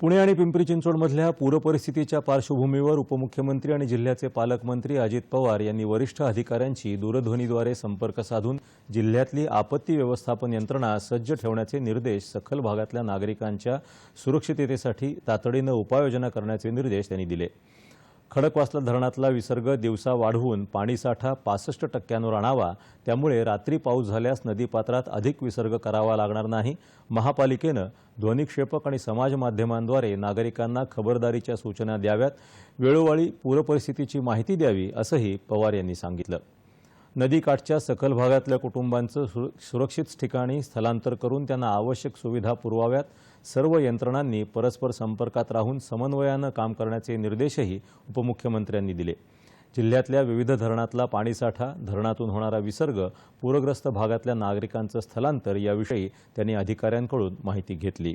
पुणे आणि पिंपरी चिंचवडमधल्या पूरपरिस्थितीच्या पार्श्वभूमीवर उपमुख्यमंत्री आणि जिल्ह्याचे पालकमंत्री अजित पवार यांनी वरिष्ठ अधिकाऱ्यांशी दूरध्वनीद्वारे संपर्क साधून जिल्ह्यातली आपत्ती व्यवस्थापन यंत्रणा सज्ज ठेवण्याचे निर्देश सखल भागातल्या नागरिकांच्या सुरक्षिततेसाठी तातडीनं उपाययोजना करण्याचे निर्देश त्यांनी दिले. खडकवासला धरणातला विसर्ग दिवसा वाढवून पाणीसाठा पासष्ट टक्क्यांवर आणावा. त्यामुळे रात्री पाऊस झाल्यास नदीपात्रात अधिक विसर्ग करावा लागणार नाही. महापालिकेनं ध्वनिक्षेपक आणि समाज माध्यमांद्वारे नागरिकांना खबरदारीच्या सूचना द्याव्यात. वेळोवेळी पूरपरिस्थितीची माहिती द्यावी असंही पवार यांनी सांगितलं. नदीकाठच्या सखल भागातल्या कुटुंबांचं सु सुरक्षित ठिकाणी स्थलांतर करून त्यांना आवश्यक सुविधा पुरवाव्यात. सर्व यंत्रणांनी परस्पर संपर्कात राहून समन्वयानं काम करण्याचे निर्देशही उपमुख्यमंत्र्यांनी दिले. जिल्ह्यातल्या विविध धरणातला पाणीसाठा धरणातून होणारा विसर्ग पूरग्रस्त भागातल्या नागरिकांचं स्थलांतर याविषयी त्यांनी अधिकाऱ्यांकडून माहिती घेतली.